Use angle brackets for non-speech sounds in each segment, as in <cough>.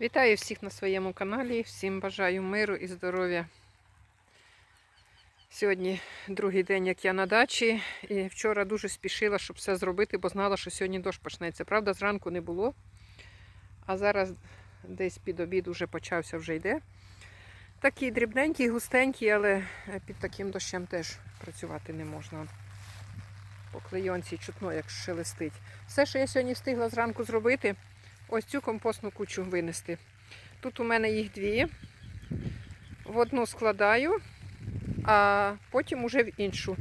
Вітаю всіх на своєму каналі. Всім бажаю миру і здоров'я. Сьогодні другий день, як я на дачі, і вчора дуже спішила, щоб все зробити, бо знала, що сьогодні дощ почнеться. Правда, зранку не було, а зараз десь під обід уже почався, вже йде. Такий дрібненький, густенький, але під таким дощем теж працювати не можна. По клейонці чутно, як шелестить. Все, що я сьогодні встигла зранку зробити, ось цю компостну кучу винести. Тут у мене їх дві. В одну складаю, а потім уже в іншу.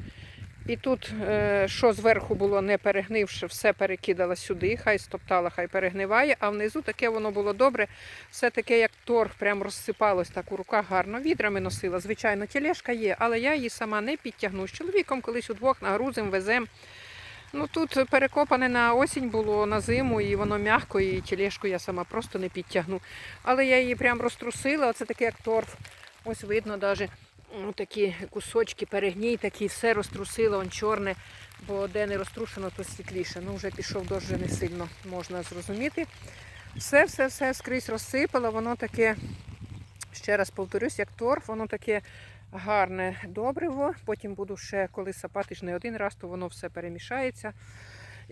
І тут, е, що зверху було не перегнивши, все перекидала сюди, хай стоптала, хай перегниває, а внизу таке воно було добре. Все таке, як торг, прям розсипалось так у руках гарно. Відрами носила. Звичайно, тележка є, але я її сама не підтягну. З чоловіком колись удвох нагрузим, везем. Ну тут перекопане на осінь було на зиму, і воно м'яко, і тележку я сама просто не підтягну. Але я її прям розтрусила, оце таке як торф. Ось видно навіть такі кусочки, перегній, такі, все розтрусила, он чорне, бо де не розтрушено, то світліше. Ну вже пішов дощ, не сильно можна зрозуміти. Все, все, все скрізь розсипала, воно таке, ще раз повторюсь, як торф, воно таке гарне добриво. Потім буду ще, коли сапати ж не один раз, то воно все перемішається.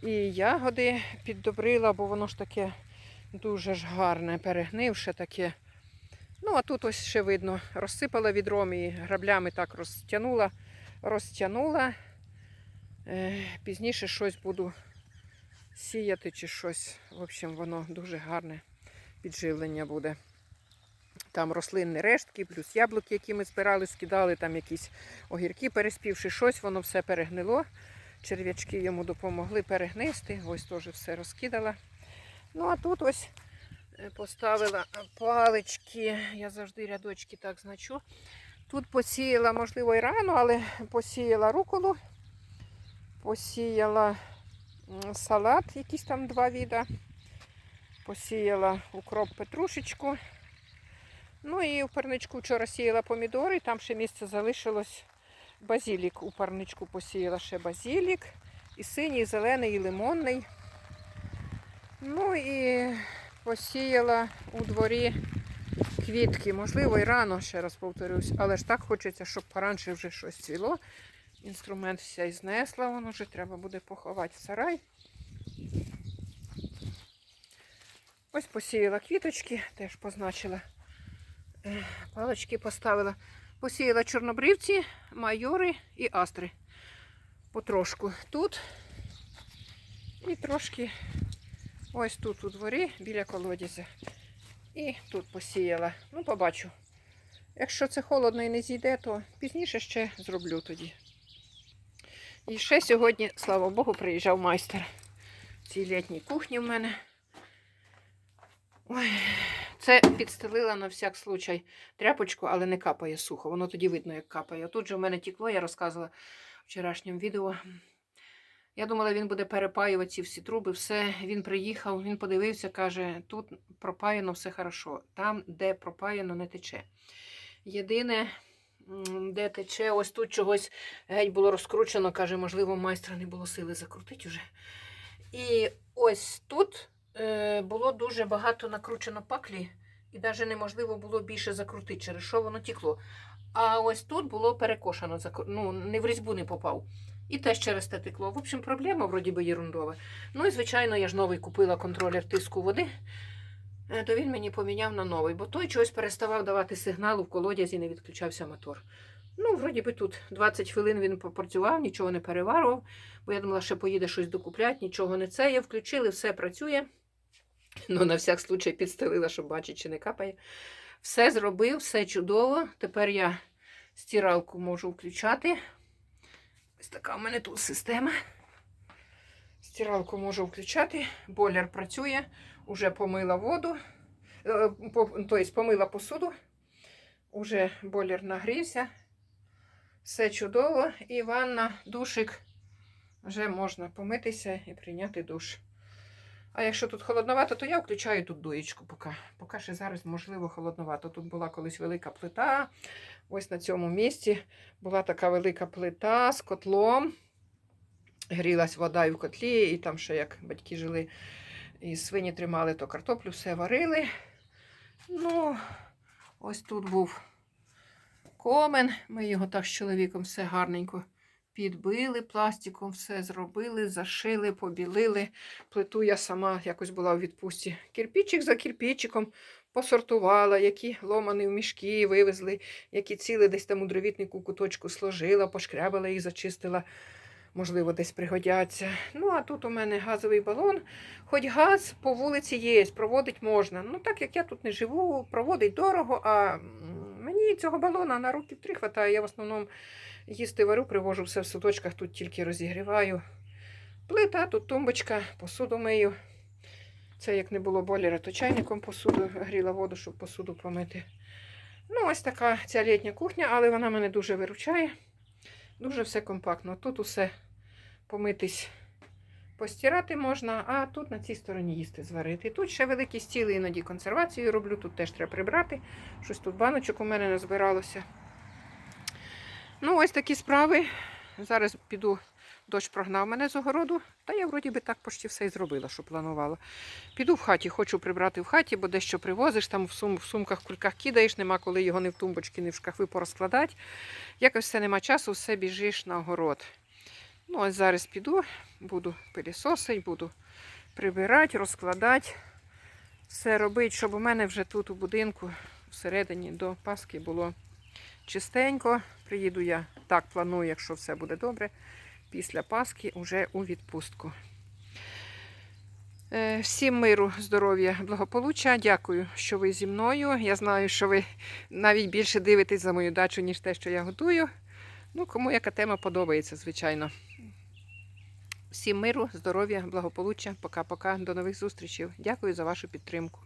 І ягоди піддобрила, бо воно ж таке дуже ж гарне, перегнивше таке. Ну, а тут ось ще видно, розсипала відром і граблями так розтягнула, розтягнула. Е, Пізніше щось буду сіяти чи щось. В общем, воно дуже гарне підживлення буде. Там рослинні рештки, плюс яблуки, які ми збирали, скидали, там якісь огірки переспівши, щось, воно все перегнило. Черв'ячки йому допомогли перегнисти. Ось теж все розкидала. Ну, а тут ось е, поставила палички. Я завжди рядочки так значу. Тут посіяла, можливо, і рано, але посіяла руколу, посіяла салат, якісь там два віда. Посіяла укроп петрушечку. Ну і в парничку вчора сіяла помідори, там ще місце залишилось. Базілік у парничку посіяла ще базілік. І синій, і зелений, і лимонний. Ну і посіяла у дворі квітки. Можливо, і рано, ще раз повторюсь, але ж так хочеться, щоб поранше вже щось цвіло. Інструмент вся і знесла, воно вже треба буде поховати в сарай. Ось посіяла квіточки, теж позначила. Палочки поставила. Посіяла чорнобривці, майори і астри. Потрошку тут. І трошки ось тут у дворі, біля колодязя. І тут посіяла. Ну, побачу. Якщо це холодно і не зійде, то пізніше ще зроблю тоді. І ще сьогодні, слава Богу, приїжджав майстер. Цій літній кухні в мене. Ой, це підстелила на всяк случай тряпочку, але не капає сухо. Воно тоді видно, як капає. Тут же в мене тікло, я розказувала в вчорашньому відео. Я думала, він буде перепаювати ці всі труби. Все, він приїхав, він подивився, каже, тут пропаяно все хорошо. Там, де пропаяно, не тече. Єдине, де тече, ось тут чогось геть було розкручено, каже, можливо, майстра не було сили закрутити вже. І ось тут було дуже багато накручено паклі, і навіть неможливо було більше закрутити, через що воно тікло. А ось тут було перекошено, ну, не в різьбу не попав. І теж через те текло. В общем, проблема вроді би єрундова. Ну і звичайно, я ж новий купила контролер тиску води, е, то він мені поміняв на новий, бо той чогось переставав давати сигналу в колодязі, не відключався мотор. Ну, вроді би тут 20 хвилин він попрацював, нічого не переварував, бо я думала, що поїде щось докупляти, нічого не це. Я включили, все працює. <laughs> Ну, на всяк случай підстелила, щоб бачити, чи не капає. Все зробив, все чудово. Тепер я стиралку можу включати. Ось така в мене тут система. Стиралку можу включати, бойлер працює, уже помила воду, е, тобто помила посуду, уже бойлер нагрівся. Все чудово. І ванна, душик вже можна помитися і прийняти душ. А якщо тут холодновато, то я включаю тут дуєчку поки. Поки ще зараз, можливо, холодновато. Тут була колись велика плита. Ось на цьому місці була така велика плита з котлом. Грілась вода і в котлі, і там ще як батьки жили, і свині тримали, то картоплю все варили. Ну, ось тут був комен. Ми його так з чоловіком все гарненько підбили пластиком, все зробили, зашили, побілили. Плиту я сама якось була в відпустці. Кирпічик за кирпічиком посортувала, які ломані в мішки вивезли, які ціли десь там у дровітнику куточку сложила, пошкрябала їх, зачистила. Можливо, десь пригодяться. Ну, а тут у мене газовий балон. Хоч газ по вулиці є, проводить можна. Ну, так як я тут не живу, проводить дорого, а мені цього балона на років три хватає. Я в основному їсти варю, привожу все в судочках, тут тільки розігріваю. Плита, тут тумбочка, посуду мию. Це як не було бойлера, то чайником посуду гріла воду, щоб посуду помити. Ну, ось така ця літня кухня, але вона мене дуже виручає. Дуже все компактно. Тут усе помитись, постирати можна, а тут на цій стороні їсти зварити. Тут ще великі стіли, іноді консервацію роблю, тут теж треба прибрати. Щось тут баночок у мене назбиралося. Ну, ось такі справи. Зараз піду, дощ прогнав мене з огороду, та я вроді би так почти все і зробила, що планувала. Піду в хаті, хочу прибрати в хаті, бо дещо привозиш, там в, сум, в сумках, в кульках кидаєш, нема коли його не в тумбочки, не в шкафи порозкладати. Якось все нема часу, все біжиш на огород. Ну, ось зараз піду, буду пилісосити, буду прибирати, розкладати, все робити, щоб у мене вже тут у будинку всередині до Пасхи було чистенько. Приїду я так планую, якщо все буде добре, після Пасхи вже у відпустку. Е, Всім миру, здоров'я, благополуччя. Дякую, що ви зі мною. Я знаю, що ви навіть більше дивитесь за мою дачу, ніж те, що я готую. Ну, кому яка тема подобається, звичайно. Всім миру, здоров'я, благополуччя. Пока-пока. До нових зустрічей. Дякую за вашу підтримку.